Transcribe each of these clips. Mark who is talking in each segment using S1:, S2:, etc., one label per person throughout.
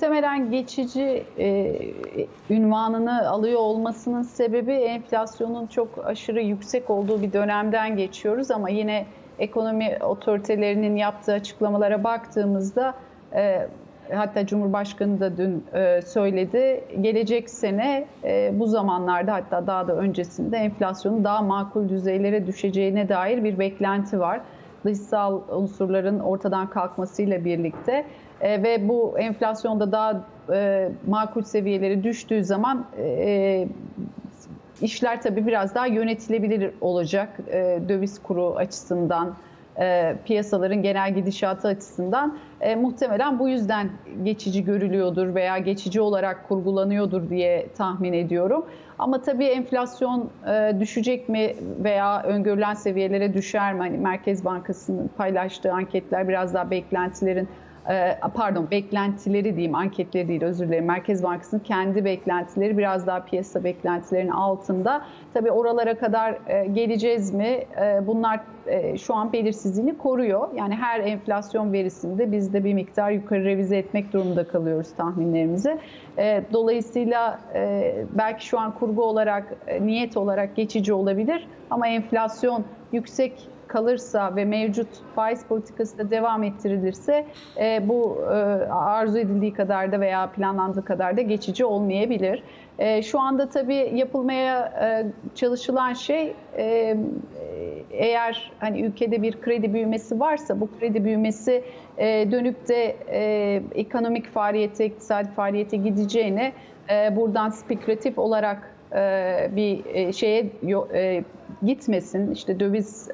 S1: muhtemelen geçici e, ünvanını alıyor olmasının sebebi enflasyonun çok aşırı yüksek olduğu bir dönemden geçiyoruz ama yine ekonomi otoritelerinin yaptığı açıklamalara baktığımızda e, hatta Cumhurbaşkanı da dün e, söyledi gelecek sene e, bu zamanlarda hatta daha da öncesinde enflasyonun daha makul düzeylere düşeceğine dair bir beklenti var. Dışsal unsurların ortadan kalkmasıyla birlikte e, ve bu enflasyonda daha e, makul seviyelere düştüğü zaman e, işler tabii biraz daha yönetilebilir olacak e, döviz kuru açısından, e, piyasaların genel gidişatı açısından. E, muhtemelen bu yüzden geçici görülüyordur veya geçici olarak kurgulanıyordur diye tahmin ediyorum. Ama tabii enflasyon e, düşecek mi veya öngörülen seviyelere düşer mi? Hani Merkez Bankası'nın paylaştığı anketler biraz daha beklentilerin pardon beklentileri diyeyim anketleri değil özür dilerim. Merkez Bankası'nın kendi beklentileri biraz daha piyasa beklentilerinin altında. Tabii oralara kadar e, geleceğiz mi? E, bunlar e, şu an belirsizliğini koruyor. Yani her enflasyon verisinde biz de bir miktar yukarı revize etmek durumunda kalıyoruz tahminlerimizi. Dolayısıyla belki şu an kurgu olarak, niyet olarak geçici olabilir ama enflasyon yüksek kalırsa ve mevcut faiz politikası da devam ettirilirse e, bu e, arzu edildiği kadar da veya planlandığı kadar da geçici olmayabilir. E, şu anda tabii yapılmaya e, çalışılan şey e, eğer hani ülkede bir kredi büyümesi varsa bu kredi büyümesi e, dönüp de e, ekonomik faaliyete, iktisadi faaliyete gideceğine e, buradan spekülatif olarak bir e, şeye e, gitmesin, işte döviz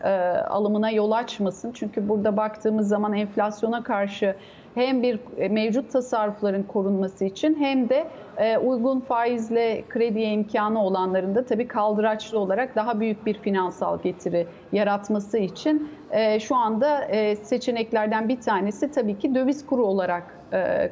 S1: alımına yol açmasın. Çünkü burada baktığımız zaman enflasyona karşı hem bir mevcut tasarrufların korunması için hem de uygun faizle krediye imkanı olanların da tabii kaldıraçlı olarak daha büyük bir finansal getiri yaratması için şu anda seçeneklerden bir tanesi tabii ki döviz kuru olarak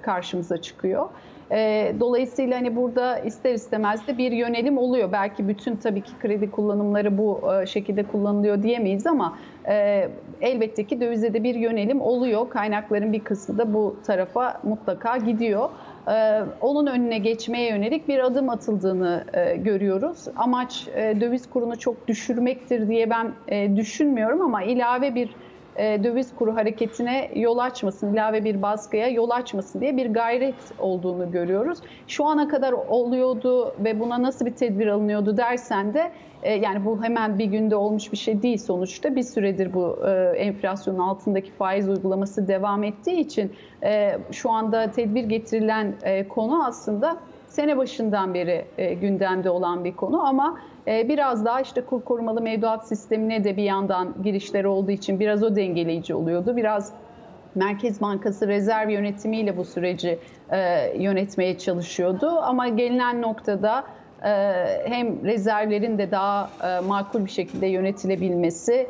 S1: karşımıza çıkıyor. E, dolayısıyla hani burada ister istemez de bir yönelim oluyor. Belki bütün tabii ki kredi kullanımları bu e, şekilde kullanılıyor diyemeyiz ama e, elbette ki dövize de bir yönelim oluyor. Kaynakların bir kısmı da bu tarafa mutlaka gidiyor. Ee, onun önüne geçmeye yönelik bir adım atıldığını e, görüyoruz. Amaç e, döviz kurunu çok düşürmektir diye ben e, düşünmüyorum ama ilave bir e, döviz kuru hareketine yol açmasın, ilave bir baskıya yol açmasın diye bir gayret olduğunu görüyoruz. Şu ana kadar oluyordu ve buna nasıl bir tedbir alınıyordu dersen de e, yani bu hemen bir günde olmuş bir şey değil sonuçta. Bir süredir bu e, enflasyonun altındaki faiz uygulaması devam ettiği için şu anda tedbir getirilen konu aslında sene başından beri gündemde olan bir konu ama ee, biraz daha işte kur korumalı mevduat sistemine de bir yandan girişleri olduğu için biraz o dengeleyici oluyordu. Biraz Merkez Bankası rezerv yönetimiyle bu süreci e, yönetmeye çalışıyordu. Ama gelinen noktada e, hem rezervlerin de daha e, makul bir şekilde yönetilebilmesi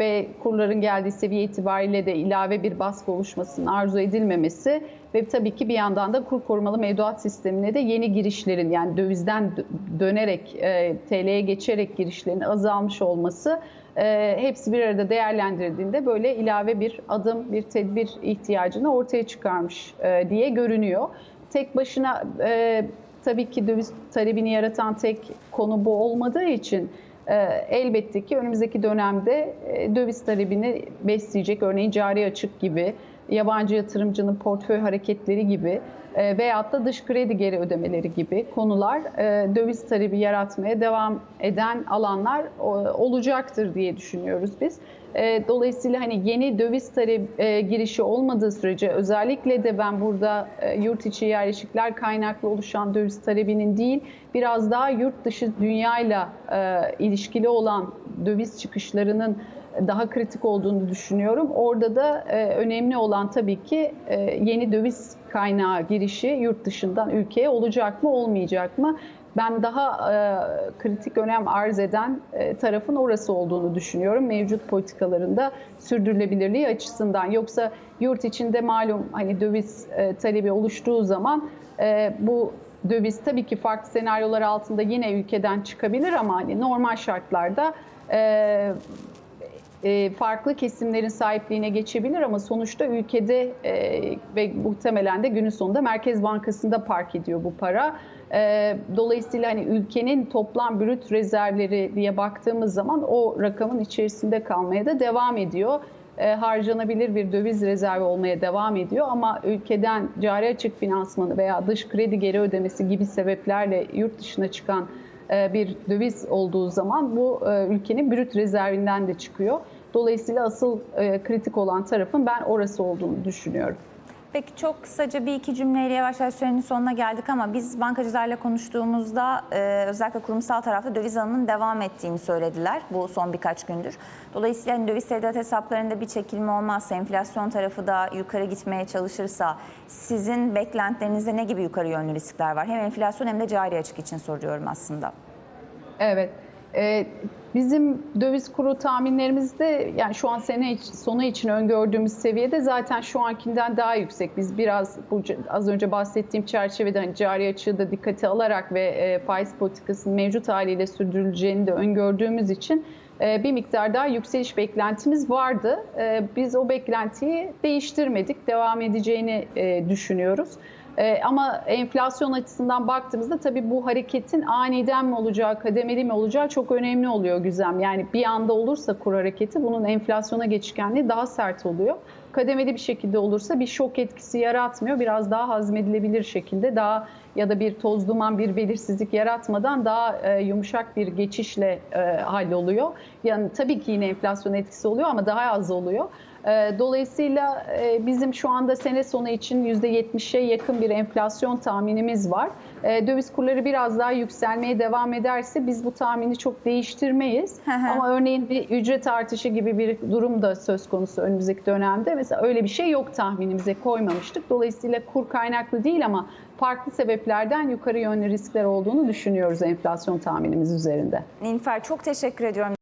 S1: ve kurların geldiği seviye itibariyle de ilave bir baskı oluşmasının arzu edilmemesi ve tabii ki bir yandan da kur korumalı mevduat sistemine de yeni girişlerin yani dövizden dönerek e, TL'ye geçerek girişlerin azalmış olması e, hepsi bir arada değerlendirildiğinde böyle ilave bir adım, bir tedbir ihtiyacını ortaya çıkarmış e, diye görünüyor. Tek başına e, tabii ki döviz talebini yaratan tek konu bu olmadığı için e, elbette ki önümüzdeki dönemde e, döviz talebini besleyecek örneğin cari açık gibi yabancı yatırımcının portföy hareketleri gibi e, veyahut da dış kredi geri ödemeleri gibi konular e, döviz talebi yaratmaya devam eden alanlar o, olacaktır diye düşünüyoruz biz. E, dolayısıyla hani yeni döviz talep e, girişi olmadığı sürece özellikle de ben burada e, yurt içi yerleşikler kaynaklı oluşan döviz talebinin değil biraz daha yurt dışı dünyayla e, ilişkili olan döviz çıkışlarının daha kritik olduğunu düşünüyorum. Orada da e, önemli olan tabii ki e, yeni döviz kaynağı girişi yurt dışından ülkeye olacak mı olmayacak mı? Ben daha e, kritik önem arz eden e, tarafın orası olduğunu düşünüyorum mevcut politikalarında sürdürülebilirliği açısından. Yoksa yurt içinde malum hani döviz e, talebi oluştuğu zaman e, bu döviz tabii ki farklı senaryolar altında yine ülkeden çıkabilir ama hani normal şartlarda e, e, farklı kesimlerin sahipliğine geçebilir ama sonuçta ülkede e, ve muhtemelen de günün sonunda Merkez Bankası'nda park ediyor bu para. E, dolayısıyla hani ülkenin toplam brüt rezervleri diye baktığımız zaman o rakamın içerisinde kalmaya da devam ediyor. Harcanabilir bir döviz rezervi olmaya devam ediyor ama ülkeden cari açık finansmanı veya dış kredi geri ödemesi gibi sebeplerle yurt dışına çıkan bir döviz olduğu zaman bu ülkenin brüt rezervinden de çıkıyor. Dolayısıyla asıl e, kritik olan tarafın ben orası olduğunu düşünüyorum.
S2: Peki çok kısaca bir iki cümleyle yavaş yavaş sürenin sonuna geldik ama biz bankacılarla konuştuğumuzda e, özellikle kurumsal tarafta döviz alımının devam ettiğini söylediler bu son birkaç gündür. Dolayısıyla hani döviz sevdiyat hesaplarında bir çekilme olmazsa, enflasyon tarafı da yukarı gitmeye çalışırsa sizin beklentilerinizde ne gibi yukarı yönlü riskler var? Hem enflasyon hem de cari açık için soruyorum aslında.
S1: Evet. Ee, bizim döviz kuru tahminlerimizde yani şu an sene iç- sonu için öngördüğümüz seviyede zaten şu ankinden daha yüksek. Biz biraz bu az önce bahsettiğim çerçevede hani cari açığı da dikkate alarak ve e, faiz politikasının mevcut haliyle sürdürüleceğini de öngördüğümüz için e, bir miktar daha yükseliş beklentimiz vardı. E, biz o beklentiyi değiştirmedik. Devam edeceğini e, düşünüyoruz. Ee, ama enflasyon açısından baktığımızda tabii bu hareketin aniden mi olacağı, kademeli mi olacağı çok önemli oluyor Güzem. Yani bir anda olursa kur hareketi bunun enflasyona geçişkenliği daha sert oluyor. Kademeli bir şekilde olursa bir şok etkisi yaratmıyor. Biraz daha hazmedilebilir şekilde daha ya da bir toz duman, bir belirsizlik yaratmadan daha e, yumuşak bir geçişle e, halloluyor. Yani tabii ki yine enflasyon etkisi oluyor ama daha az oluyor. E, Dolayısıyla e, bizim şu anda sene sonu için %70'e yakın bir enflasyon tahminimiz var. E, Döviz kurları biraz daha yükselmeye devam ederse biz bu tahmini çok değiştirmeyiz. Ama örneğin bir ücret artışı gibi bir durum da söz konusu önümüzdeki dönemde. Mesela öyle bir şey yok tahminimize koymamıştık. Dolayısıyla kur kaynaklı değil ama farklı sebeplerden yukarı yönlü riskler olduğunu düşünüyoruz enflasyon tahminimiz üzerinde.
S2: Nilüfer çok teşekkür ediyorum.